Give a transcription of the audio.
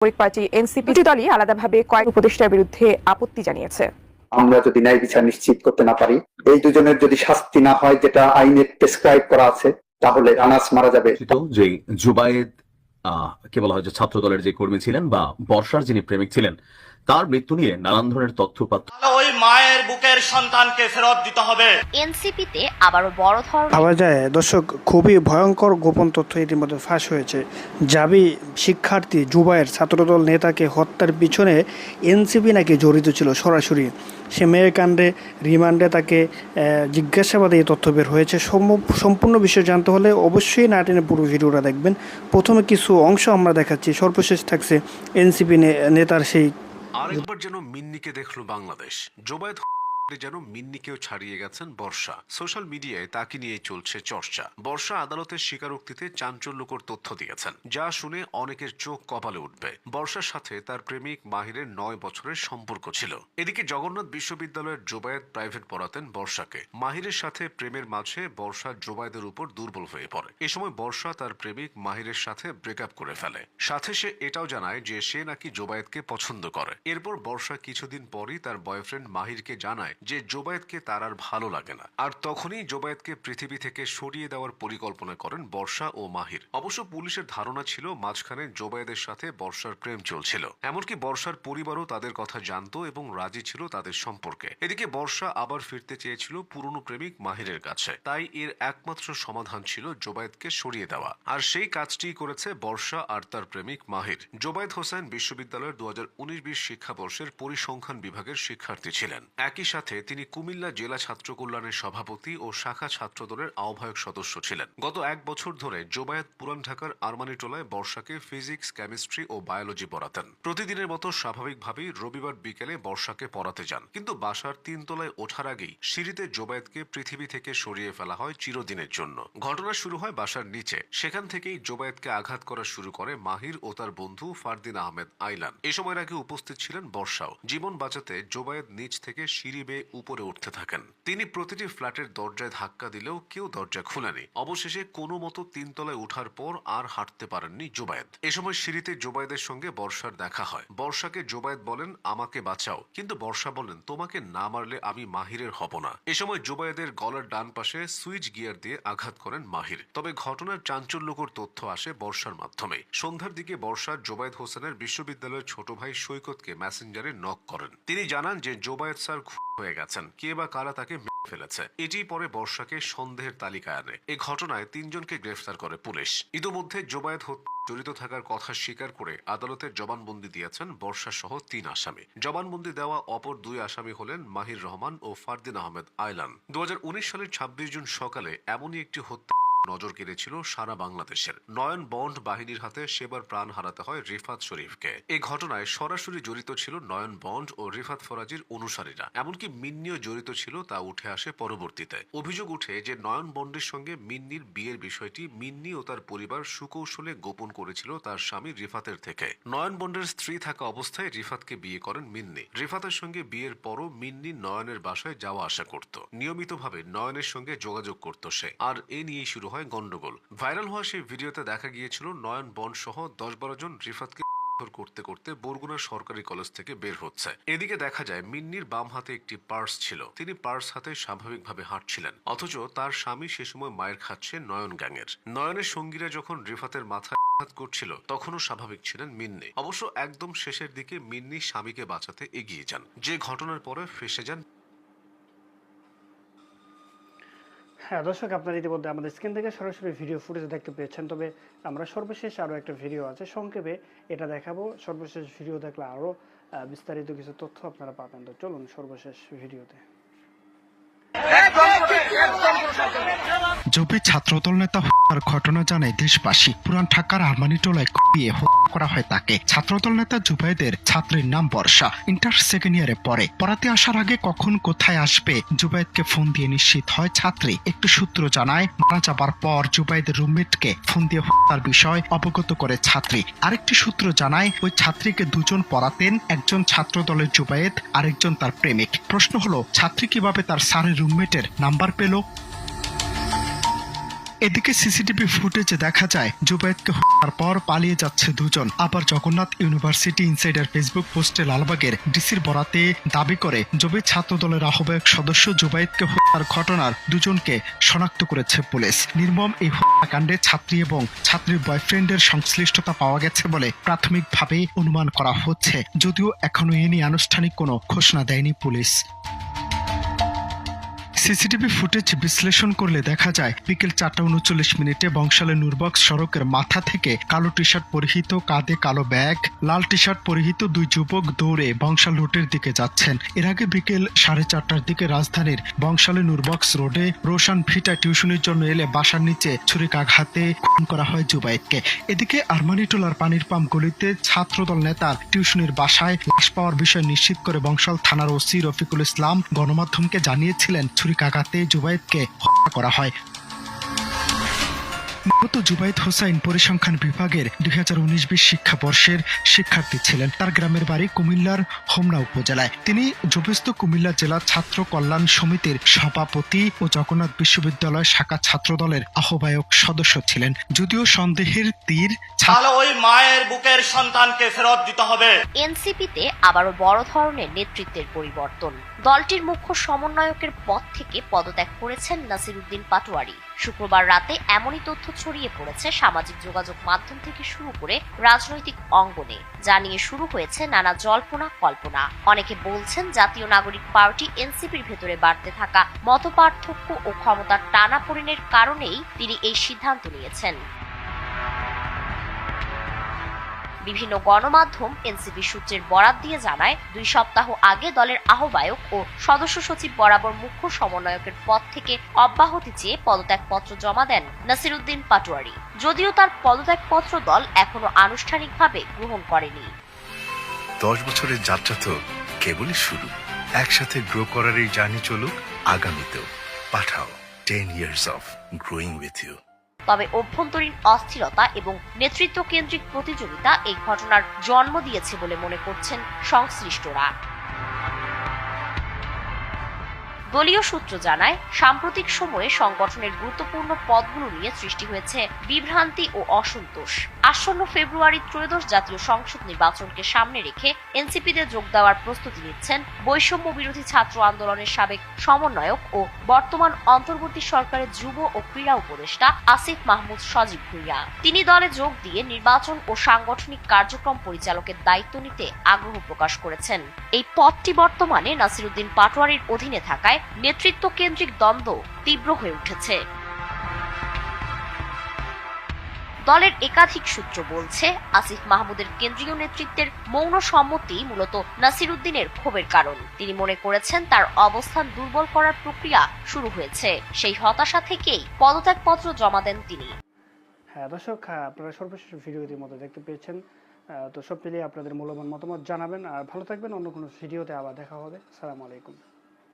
নাগরিক party NCP দলই আলাদাভাবে কয়েক উপদেষ্টার বিরুদ্ধে আপত্তি জানিয়েছে। আমরা যদি ন্যায় বিচার নিশ্চিত করতে না পারি এই দুজনের যদি শাস্তি না হয় যেটা আইনে প্রেসক্রাইব করা আছে তাহলে আনাস মারা যাবে। যে জুবায়েদ আহ, কে বলা হয় যে ছাত্র দলের যে কর্মী ছিলেন বা বর্ষার যিনি প্রেমিক ছিলেন তার মৃত্যু নিয়ে নানান ধরনের তথ্য ওই মায়ের বুকের সন্তানকে ফেরত দিতে হবে। এনসিপিতে আবারও বড় ধরনের ভাবা যায়। দর্শক খুবই ভয়ঙ্কর গোপন তথ্য ইতিমধ্যে ফাঁস হয়েছে। জাবি শিক্ষার্থী জুবাইয়ের ছাত্রদল নেতাকে হত্যার পিছনে এনসিপি নাকি জড়িত ছিল সরাসরি। সে মেয়ের কাণ্ডে রিমান্ডে তাকে জিজ্ঞাসাবাদে এই তথ্য বের হয়েছে। সম- সম্পূর্ণ বিষয় জানতে হলে অবশ্যই নাটিনে পুরো ভিডিওটা দেখবেন। প্রথমে কিছু অংশ আমরা দেখাচ্ছি। সর্বশেষ থাকছে এনসিপি নেতার সেই আরেকবার যেন মিন্নিকে দেখল বাংলাদেশ। জোবায়েদ যেন মিন্নিকেও ছাড়িয়ে গেছেন বর্ষা। সোশ্যাল মিডিয়ায় তাকে নিয়ে চলছে চর্চা। বর্ষা আদালতের স্বীকারোক্তিতে চাঞ্চল্যকর তথ্য দিয়েছেন, যা শুনে অনেকের চোখ কপালে উঠবে। বর্ষার সাথে তার প্রেমিক মাহিরের নয় বছরের সম্পর্ক ছিল। এদিকে জগন্নাথ বিশ্ববিদ্যালয়ের জোবায়েদ প্রাইভেট পড়াতেন বর্ষাকে। মাহিরের সাথে প্রেমের মাঝে বর্ষা জোবায়েদের উপর দুর্বল হয়ে পড়ে। এ সময় বর্ষা তার প্রেমিক মাহিরের সাথে ব্রেকআপ করে ফেলে। সাথে সে এটাও জানায় যে সে নাকি জোবায়েদকে পছন্দ করে। এরপর বর্ষা কিছুদিন পরই তার বয়ফ্রেন্ড মাহিরকে জানায় যে জোবায়েদকে তার আর ভালো লাগে না। আর তখনই জোবায়েদকে পৃথিবী থেকে সরিয়ে দেওয়ার পরিকল্পনা করেন বর্ষা ও মাহির। অবশ্য পুলিশের ধারণা ছিল মাঝখানে জোবায়েদের সাথে বর্ষার প্রেম চলছিল। এমনকি বর্ষার পরিবারও তাদের কথা জানতো এবং রাজি ছিল তাদের সম্পর্কে। এদিকে বর্ষা আবার ফিরতে চেয়েছিল পুরনো প্রেমিক মাহিরের কাছে। তাই এর একমাত্র সমাধান ছিল জোবায়েদকে সরিয়ে দেওয়া। আর সেই কাজটি করেছে বর্ষা আর তার প্রেমিক মাহির। জোবায়েদ হোসেন বিশ্ববিদ্যালয়ের দু হাজার উনিশ বিশ শিক্ষাবর্ষের পরিসংখ্যান বিভাগের শিক্ষার্থী ছিলেন। একই সাথে তিনি কুমিল্লা জেলা ছাত্র কল্যাণের সভাপতি ও শাখা ছাত্রদলের আহ্বায়ক সদস্য ছিলেন। গত এক বছর ধরে জোবায়েত পুরান ঢাকার আরমানিটোলায় বর্ষাকে ফিজিক্স, কেমিস্ট্রি ও বায়োলজি পড়াতেন। প্রতিদিনের মতো স্বাভাবিকভাবেই রবিবার বিকেলে বর্ষাকে পড়াতে যান। কিন্তু বাসার তিনতলায় ওঠার আগেই সিঁড়িতে জোবায়েতকে পৃথিবী থেকে সরিয়ে ফেলা হয় চিরদিনের জন্য। ঘটনা শুরু হয় বাসার নিচে। সেখান থেকেই জোবায়েতকে আঘাত করা শুরু করে মাহির ও তার বন্ধু ফারদিন আহমেদ আইলান। এ সময়ের আগে উপস্থিত ছিলেন বর্ষাও। জীবন বাঁচাতে জোবায়েত নিচ থেকে সিঁড়ি বেয়ে উপরে উঠতে থাকেন। তিনি প্রতিটি ফ্ল্যাটের দরজায় ধাক্কা দিলেও কেউ দরজা খুলেনি। অবশেষে কোনো মতো তিনতলায় ওঠার পর আর হাঁটতে পারেননি জোবায়েদ। এ সময় সিঁড়িতে জোবায়েদের সঙ্গে বর্ষার দেখা হয়। বর্ষাকে জোবায়েদ বলেন, আমাকে বাঁচাও। কিন্তু বর্ষা বলেন, তোমাকে না মারলে আমি মাহিরের হব না। এ সময় জোবায়েদের গলার ডান পাশে সুইচ গিয়ার দিয়ে আঘাত করেন মাহির। তবে ঘটনার চাঞ্চল্যকর তথ্য আসে বর্ষার মাধ্যমে। সন্ধ্যার দিকে বর্ষা জোবায়েদ হোসেনের বিশ্ববিদ্যালয়ের ছোট ভাই সৈকতকে মেসেঞ্জারে নক করেন। তিনি জানান যে, জোবায়েদ স্যার খুন হয়ে গেছেন। কে বা কারা তাকে ফেলেছে? এটি পরে বর্ষাকে সন্দেহের তালিকায় আনে। এ ঘটনায় তিনজনকে গ্রেফতার করে পুলিশ। ইতোমধ্যে জোবায়েত হত্যা জড়িত থাকার কথা স্বীকার করে আদালতের জবানবন্দি দিয়েছেন বর্ষা সহ তিন আসামি। জবানবন্দি দেওয়া অপর দুই আসামি হলেন মাহির রহমান ও ফারদিন আহমেদ আইলান। দু হাজার উনিশ সালের ছাব্বিশ জুন সকালে এমনই একটি হত্যা নজর কেড়েছিল সারা বাংলাদেশের। নয়ন বন্ড বাহিনীর হাতে সেবার প্রাণ হারাতে হয় রিফাত শরীফকে। এই ঘটনায় সরাসরি জড়িত ছিল নয়ন বন্ড ও রিফাত ফরাজির অনুসারীরা। এমনকি মিন্নিও জড়িত ছিল তা উঠে আসে পরবর্তীতে। অভিযোগ উঠে যে নয়ন বন্ডের সঙ্গে মিন্নির বিয়ের বিষয়টি মিন্নি ও তার পরিবার সুকৌশলে গোপন করেছিল তার স্বামী রিফাতের থেকে। নয়ন বন্ডের স্ত্রী থাকা অবস্থায় রিফাতকে বিয়ে করেন মিন্নি। রিফাতের সঙ্গে বিয়ের পরও মিন্নি নয়নের বাসায় যাওয়া আসা করত। নিয়মিতভাবে নয়নের সঙ্গে যোগাযোগ করত সে। আর এ নিয়েই শুরু হয় গন্ডগোল। ভাইরাল হওয়া সেই ভিডিওতে দেখা গিয়েছিল নয়ন বন্ড সহ দশ বারো জন রিফাতকে করতে করতে বরগুনা সরকারি কলেজ থেকে বের হচ্ছে। এদিকে দেখা যায়, মিন্নির বাম হাতে একটি পার্স ছিল। তিনি পার্স হাতে স্বাভাবিকভাবে হাঁটছিলেন। অথচ তার স্বামী সে সময় মায়ের খাচ্ছে নয়ন গ্যাংয়ের। নয়নের সঙ্গীরা যখন রিফাতের মাথায় করছিল, তখনও স্বাভাবিক ছিলেন মিন্নি। অবশ্য একদম শেষের দিকে মিন্নি স্বামীকে বাঁচাতে এগিয়ে যান। যে ঘটনার পরে ফেসে যান হ্যাঁ দর্শক, আপনারা ইতিমধ্যে আমাদের স্ক্রিন থেকে সরাসরি ভিডিও ফুটেজ দেখতে পেয়েছেন। তবে আমরা সর্বশেষ আরও একটা ভিডিও আছে। সংক্ষেপে এটা দেখাবো। সর্বশেষ ভিডিও দেখলে আরও বিস্তারিত কিছু তথ্য আপনারা পাবেন। তো চলুন সর্বশেষ ভিডিওতে জবি ছাত্রদল নেতা হত্যার ঘটনা জানায় দেশবাসী। পুরান ঢাকার আরমানিটোলায় কুপিয়ে হত্যা করা হয় তাকে। ছাত্রদল নেতা জুবাইদের ছাত্রীর নাম বর্ষা। ইন্টার সেকেন্ড ইয়ারে পড়ে। পড়াতে আসার আগে কখন কোথায় আসবে? জুবাইদকে ফোন দিয়ে নিশ্চিত হয় ছাত্রী। একটু সূত্র জানায়, মারা যাবার পর জুবাইদের রুমমেটকে ফোন দিয়ে হত্যার বিষয় অবগত করে ছাত্রী। আরেকটি সূত্র জানায়, ওই ছাত্রীকে দুজন পড়াতেন, একজন ছাত্র দলের জুবায়েদ আরেকজন তার প্রেমিক। প্রশ্ন হলো, ছাত্রী কীভাবে তার স্যারের রুমমেটের নাম্বার পেল। এদিকে সিসিটিভি ফুটেজে দেখা যায় জুবাইদকে হত্যার পর পালিয়ে যাচ্ছে দুজন। আবার জগন্নাথ ইউনিভার্সিটি ইনসাইডার ফেসবুক পোস্টে লালবাগের ডিসির বরাতে দাবি করে জবি ছাত্র দলের আহ্বায়ক সদস্য জুবাইদকে হত্যার ঘটনার দুজনকে শনাক্ত করেছে পুলিশ। নির্মম এই হত্যাকাণ্ডে ছাত্রী এবং ছাত্রীর বয়ফ্রেন্ডের সংশ্লিষ্টতা পাওয়া গেছে বলে প্রাথমিকভাবে অনুমান করা হচ্ছে, যদিও এখনও এ নিয়ে আনুষ্ঠানিক কোনো ঘোষণা দেয়নি পুলিশ। সিসিটিভি ফুটেজ বিশ্লেষণ করলে দেখা যায়, বিকেল চারটা উনচল্লিশ মিনিটে বংশালে নুরবক্স সড়কের মাথা থেকে কালো টি শার্ট পরিহিত কাঁধে কালো ব্যাগ, লাল টি শার্ট পরিহিত দুই যুবক দৌড়ে বংশাল রুটের দিকে যাচ্ছেন। এর আগে বিকেল সাড়ে চারটার দিকে রাজধানীর বংশালে নুরবক্স রোডে রোশান ভিটা টিউশনের জন্য এলে বাসার নিচে ছুরিকাঘাতে খুন করা হয় জুবাইদকে এদিকে আরমানিটোলার পানির পাম্প গলিতে ছাত্রদল নেতার টিউশনের বাসায় লাশ পাওয়ার বিষয় নিশ্চিত করে বংশাল থানার ওসি রফিকুল ইসলাম গণমাধ্যমকে জানিয়েছিলেন ছুরিকাঘাতে জুবাইদকে হত্যা করা হয়। নিহত জুবাইদ হোসাইন পরিসংখ্যান বিভাগের দুই হাজার উনিশ বিশ শিক্ষাবর্ষের শিক্ষার্থী ছিলেন। তার গ্রামের বাড়ি কুমিল্লার হোমনা উপজেলায়। তিনি জবিস্ত কুমিল্লা জেলা ছাত্র কল্যাণ সমিতির সভাপতি ও জগন্নাথ বিশ্ববিদ্যালয় শাখা ছাত্র দলের আহ্বায়ক সদস্য ছিলেন। যদিও সন্দেহের তীর তাহলে ওই মায়ের বুকের সন্তানকে ফেরত দিতে হবে। এনসিপিতে আবারও বড় ধরনের নেতৃত্বের পরিবর্তন। দলটির মুখ্য সমন্বয়কের পদ থেকে পদত্যাগ করেছেন নাসিরুদ্দিন পাটোয়ারি। শুক্রবার রাতে এমনই তথ্য ছড়িয়ে পড়েছে সামাজিক যোগাযোগ মাধ্যম থেকে শুরু করে রাজনৈতিক অঙ্গনে। যা নিয়ে শুরু হয়েছে নানা জল্পনা কল্পনা। অনেকে বলছেন জাতীয় নাগরিক পার্টি এনসিপির ভেতরে বাড়তে থাকা মতপার্থক্য ও ক্ষমতার টানাপোড়েনের কারণেই তিনি এই সিদ্ধান্ত নিয়েছেন। বিভিন্ন গণমাধ্যম এনসিপি সূত্রের বরাত দিয়ে জানায়, দুই সপ্তাহ আগে দলের আহ্বায়ক ও সদস্য সচিব বরাবর মুখ্য সমন্বয়কের পদ থেকে অব্যাহতি চেয়ে পদত্যাগপত্র জমা দেন নাসিরুদ্দিন পাটোয়ারি। যদিও তার পদত্যাগপত্র দল এখনও আনুষ্ঠানিকভাবে গ্রহণ করেনি। দশ বছরের যাত্রা তো কেবলই শুরু। একসাথে গ্রো করার এই জার্নি চলুক, আগামীতেও। Pathao ten years of growing with you তবে অভ্যন্তরীণ অস্থিরতা এবং নেতৃত্ব কেন্দ্রিক প্রতিযোগিতা এই ঘটনার জন্ম দিয়েছে বলে মনে করছেন সংশ্লিষ্টরা। দলীয় সূত্র জানায়, সাম্প্রতিক সময়ে সংগঠনের গুরুত্বপূর্ণ পদগুলো নিয়ে সৃষ্টি হয়েছে বিভ্রান্তি ও অসন্তোষ। আসন্ন ফেব্রুয়ারি ত্রয়োদশ জাতীয় সংসদ নির্বাচনকে সামনে রেখে এনসিপিতে যোগ দেওয়ার প্রস্তুতি নিচ্ছেন বৈষম্য বিরোধী ছাত্র আন্দোলনের সাবেক সমন্বয়ক ও বর্তমান অন্তর্বর্তী সরকারের যুব ও ক্রীড়া উপদেষ্টা আসিফ মাহমুদ সজীব ভুইয়া। তিনি দলে যোগ দিয়ে নির্বাচন ও সাংগঠনিক কার্যক্রম পরিচালকের দায়িত্ব নিতে আগ্রহ প্রকাশ করেছেন। এই পদটি বর্তমানে নাসিরুদ্দিন পাটোয়ারির অধীনে থাকায় নেতৃত্ব কেন্দ্রিক দ্বন্দ্ব তীব্র হয়ে উঠেছে। দলের একাধিক সূত্র বলছে আসিফ মাহমুদের কেন্দ্রীয় নেতৃত্বের মৌন সম্মতি মূলত নাসিরুদ্দিনের ক্ষোভের কারণ। তিনি মনে করেছেন তার অবস্থান দুর্বল করার প্রক্রিয়া শুরু হয়েছে। সেই হতাশা থেকেই পদত্যাগপত্র জমা দেন তিনি। হ্যাঁ দর্শক হ্যাঁ, আপনারা সর্বশেষ ভিডিওটির মতো দেখতে পেয়েছেন। তো সব মিলিয়ে আপনাদের মূল্যবান মতামত জানাবেন। আর ভালো থাকবেন অন্য কোনো ভিডিওতে আবার দেখা হবে। সালাম আলাইকুম।